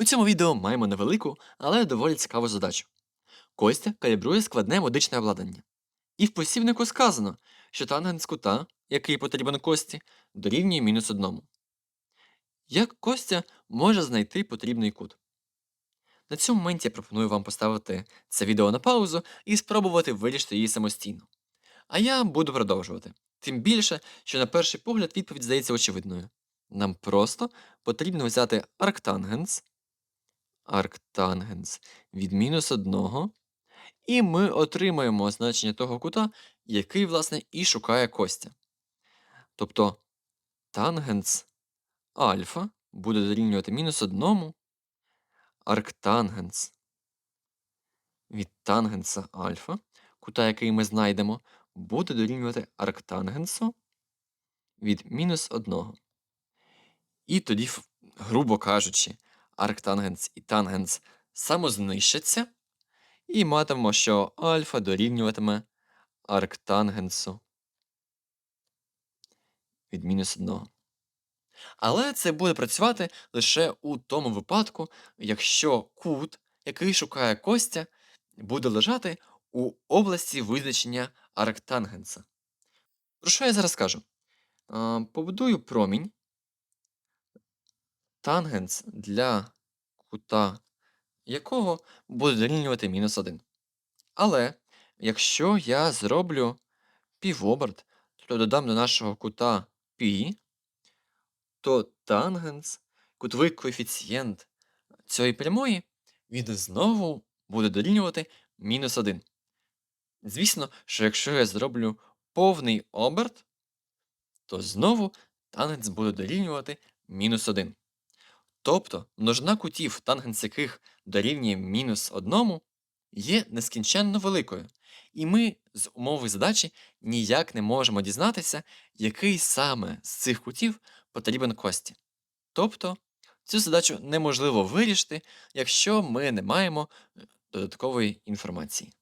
У цьому відео маємо невелику, але доволі цікаву задачу. Костя калібрує складне медичне обладнання. І в посібнику сказано, що тангенс кута, який потрібен Кості, дорівнює мінус одному. Як Костя може знайти потрібний кут? На цьому моменті я пропоную вам поставити це відео на паузу і спробувати вирішити її самостійно. А я буду продовжувати. Тим більше, що на перший погляд відповідь здається очевидною. Нам просто потрібно взяти арктангенс, арктангенс від мінус 1, і ми отримаємо значення того кута, який, власне, і шукає Костя. Тобто тангенс альфа буде дорівнювати мінус 1, арктангенс від тангенса альфа, кута, який ми знайдемо, буде дорівнювати арктангенсу від мінус 1. І тоді, грубо кажучи, арктангенс і тангенс самознищаться, і матимемо, що альфа дорівнюватиме арктангенсу від мінус 1. Але це буде працювати лише у тому випадку, якщо кут, який шукає Костя, буде лежати у області визначення арктангенса. Про що я зараз кажу? Побудую промінь, тангенс для кута якого буде дорівнювати мінус 1. Але якщо я зроблю півоберт, то додам до нашого кута π, то тангенс, кутовий коефіцієнт цієї прямої, він знову буде дорівнювати мінус 1. Звісно, що якщо я зроблю повний оберт, то знову тангенс буде дорівнювати мінус 1. Тобто множина кутів, тангенс яких дорівнює мінус 1, є нескінченно великою, і ми з умови задачі ніяк не можемо дізнатися, який саме з цих кутів потрібен Кості. Тобто цю задачу неможливо вирішити, якщо ми не маємо е, додаткової інформації.